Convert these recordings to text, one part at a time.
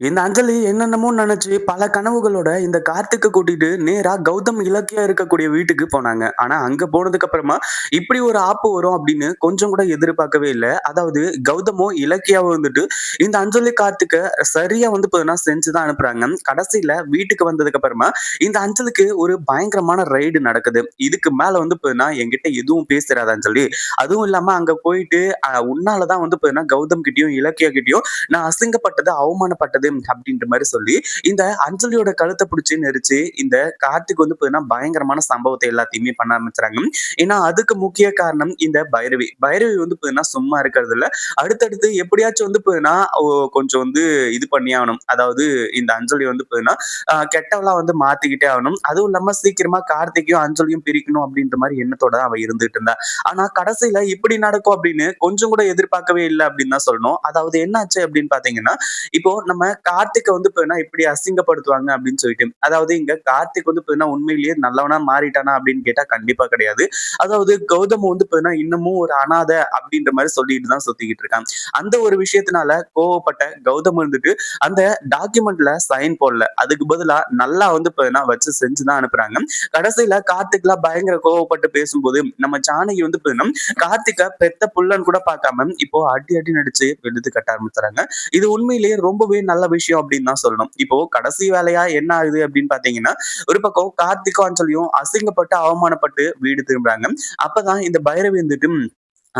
இந்த அஞ்சலி என்னென்னமோ நினைச்சு பல கனவுகளோட இந்த கார்த்திக்க கூட்டிட்டு நேரா கௌதம் இலக்கியா இருக்கக்கூடிய வீட்டுக்கு போனாங்க. ஆனா அங்க போனதுக்கு அப்புறமா இப்படி ஒரு ஆப்பு வரும் அப்படின்னு கொஞ்சம் கூட எதிர்பார்க்கவே இல்ல. அதாவது கௌதமோ இலக்கியாவும் வந்துட்டு இந்த அஞ்சலி, கார்த்திக்க சரியா வந்து பார்த்தீங்கன்னா செஞ்சு தான் அனுப்புறாங்க. கடைசியில வீட்டுக்கு வந்ததுக்கு அப்புறமா இந்த அஞ்சலுக்கு ஒரு பயங்கரமான ரைடு நடக்குது. இதுக்கு மேல வந்து பார்த்தீங்கன்னா என்கிட்ட எதுவும் பேசுறாது அஞ்சலி. அதுவும் இல்லாம அங்க போயிட்டு உன்னாலதான் உன்னால தான் வந்து பார்த்தீங்கன்னா கௌதம் கிட்டயும், இலக்கியா கிட்டயும் நான் அசிங்கப்பட்டது, அவமானப்பட்டது அப்படின்ற மாதிரி சொல்லி, இந்த அஞ்சலியோட கழுத்தை பிடிச்சி நெரிச்சு, இந்த கார்த்திக் வந்து பார்த்தீங்கன்னா, பயங்கரமான சம்பவத்தை எல்லாத்தையுமே பண்ண ஆரம்பிச்சுறாங்க. ஏன்னா, அதுக்கு முக்கிய காரணம் இந்த பைரவி. பைரவி வந்து பார்த்தீங்கன்னா, சும்மா இருக்கிறது இல்ல. அடுத்தடுத்து எப்படியாச்சும் வந்து பார்த்தீங்கன்னா, ஓ கொஞ்சம் வந்து இது பண்ணியே ஆகணும். அதாவது இந்த அஞ்சலி வந்து பார்த்தீங்கன்னா, கெட்டவெல்லாம் வந்து மாத்திக்கிட்டே ஆகணும். அதுவும் இல்லாம சீக்கிரமா கார்த்திக்கையும், அஞ்சலியும் பிரிக்கணும் அப்படின்ற மாதிரி எண்ணத்தோட தான் அவ இருந்துட்டு இருந்தா. ஆனா கடைசியில இப்படி நடக்கும் அப்படின்னு கொஞ்சம் கூட எதிர்பார்க்கவே இல்லை அப்படின்னு தான் சொல்லணும். அதாவது என்னாச்சு அப்படின்னு பார்த்தீங்கன்னா, இப்போ நம்ம கார்த்திக் வந்து பார்த்தீங்கன்னா, இப்படி அசிங்கப்படுத்துவாங்க அப்படின்னு சொல்லிட்டு. அதாவது இங்க கார்த்திக் வந்து பார்த்தீங்கன்னா, உண்மையிலேயே நல்லவனா மாறிட்டானா அப்படின்னு கேட்டா கண்டிப்பா கிடையாது. அதாவது கௌதம் வந்து பார்த்தீங்கன்னா, இன்னமும் ஒரு அனாதை அப்படின்ற மாதிரி சொல்லிட்டு தான் சுத்திக்கிட்டு இருக்கான். அந்த ஒரு விஷயத்தினால கோவப்பட்ட கௌதம் இருந்துட்டு, அந்த டாக்குமெண்ட்ல சைன் போடல. அதுக்கு பதிலா நல்லா வந்து பார்த்தீங்கன்னா, வச்சு செஞ்சுதான் அனுப்புறாங்க. கடைசியில கார்த்திக்லாம் பயங்கர கோவப்பட்டு பேசும்போது, நம்ம ஜானகி வந்து பார்த்தீங்கன்னா, கார்த்திகை பெத்த புள்ளன்னு கூட பார்க்காம, இப்போ அடி அடி நடிச்சு வெளுத்து கட்ட ஆரம்பிச்சுறாங்க. இது உண்மையிலேயே ரொம்பவே நல்ல விஷயம் அப்படின்னு தான் சொல்லணும். இப்போ கடைசி வேலையா என்ன ஆகுது அப்படின்னு பார்த்தீங்கன்னா, ஒரு பக்கம் கார்த்திக்கும், அஞ்சலியும் அசிங்கப்பட்டு, அவமானப்பட்டு வீடு திரும்புறாங்க. அப்பதான் இந்த பைரவி வந்துட்டு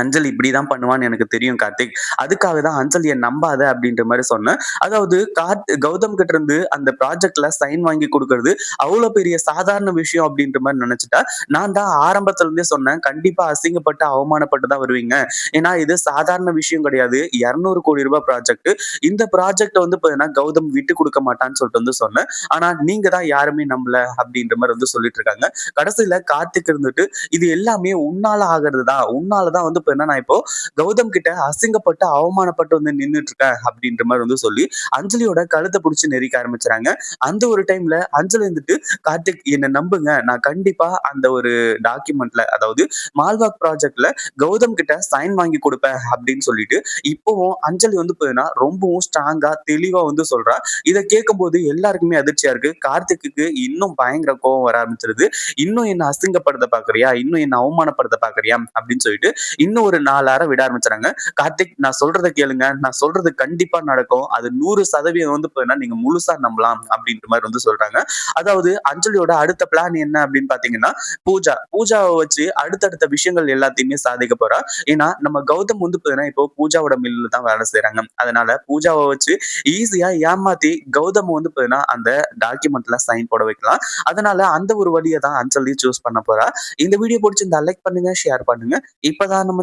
அஞ்சல் இப்படிதான் பண்ணுவான்னு எனக்கு தெரியும் கார்த்திக். அதுக்காக தான் அஞ்சல் என் நம்பாத அப்படின்ற மாதிரி சொன்னேன். அதாவது கார்த் கௌதம் கிட்ட இருந்து அந்த ப்ராஜெக்ட்ல சைன் வாங்கி கொடுக்கறது அவ்வளவு பெரிய சாதாரண விஷயம் அப்படின்ற மாதிரி நினைச்சிட்டா நான் தான் ஆரம்பத்துல இருந்தே சொன்னேன். கண்டிப்பா அசிங்கப்பட்டு, அவமானப்பட்டு தான் வருவீங்க. ஏன்னா இது சாதாரண விஷயம் கிடையாது. இரநூறு கோடி ரூபாய் ப்ராஜெக்ட். இந்த ப்ராஜெக்ட் வந்து பார்த்தீங்கன்னா, கௌதம் விட்டு கொடுக்க மாட்டான்னு சொல்லிட்டு வந்து சொன்னேன். ஆனா நீங்க தான் யாருமே நம்பல அப்படின்ற மாதிரி வந்து சொல்லிட்டு இருக்காங்க. கடைசியில கார்த்திக் இருந்துட்டு, இது எல்லாமே உன்னால ஆகிறது தான். உன்னால தான் வந்து பார்த்தீங்கன்னா, நான் இப்போ கௌதம் கிட்ட அசிங்கப்பட்டு, அவமானப்பட்டு வந்து நின்றுட்டு இருக்கேன் அப்படின்ற மாதிரி வந்து சொல்லி, அஞ்சலியோட கழுத்த புடிச்சு நெரிக்க ஆரம்பிச்சுறாங்க. அந்த ஒரு டைம்ல அஞ்சலி வந்துட்டு, "கார்த்திக் என்ன நம்புங்க. நான் கண்டிப்பா அந்த ஒரு டாக்குமெண்ட்ல அதாவது மால்வாக் ப்ராஜெக்ட்ல கௌதம் கிட்ட சைன் வாங்கி கொடுப்பேன் அப்படின்னு சொல்லிட்டு, இப்பவும் அஞ்சலி வந்து பார்த்தீங்கன்னா, ரொம்பவும் ஸ்ட்ராங்கா, தெளிவா வந்து சொல்றா. இத கேட்கும்போது எல்லாருக்குமே அதிர்ச்சியா இருக்கு. கார்த்திக்கு இன்னும் பயங்கர கோவம் வர ஆரம்பிச்சிருது "இன்னும் என்ன அசிங்கப்படுத்த பாக்குறியா இன்னும் என்ன அவமானப்படுத்த பாக்குறியா அப்படின்னு சொல்லிட்டு இன்னும் ஒரு நாலாயிரம் விட ஆரம்பிச்சாங்க "கார்த்திக் நான் சொல்றத கேளுங்க. நான் சொல்றது கண்டிப்பா நடக்கும். அது 100% வந்து பார்த்தீங்கன்னா, நீங்க முழுசா நம்பலாம்." அப்படின்ற மாதிரி வந்து சொல்றாங்க. அதாவது அஞ்சலியோட அடுத்த பிளான் என்ன அப்படின்னு பாத்தீங்கன்னா பூஜா. பூஜாவ வச்சு அடுத்தடுத்த விஷயங்கள் எல்லாத்தையுமே சாதிக்க போறா. ஏன்னா நம்ம கௌதம் வந்து பாத்தீங்கன்னா இப்போ பூஜாவோட மில்ல தான் வேலை செய்யறாங்க அதனால பூஜாவை வச்சு ஈஸியா ஏமாத்தி கௌதம் வந்து பாத்தீங்கன்னா அந்த டாக்குமெண்ட்ல சைன் போட வைக்கலாம். அதனால அந்த ஒரு வழியை தான் அஞ்சலி சூஸ் பண்ண போறா. இந்த வீடியோ பிடிச்சிருந்தா லைக் பண்ணுங்க, ஷேர் பண்ணுங்க. இப்பதான் நம்ம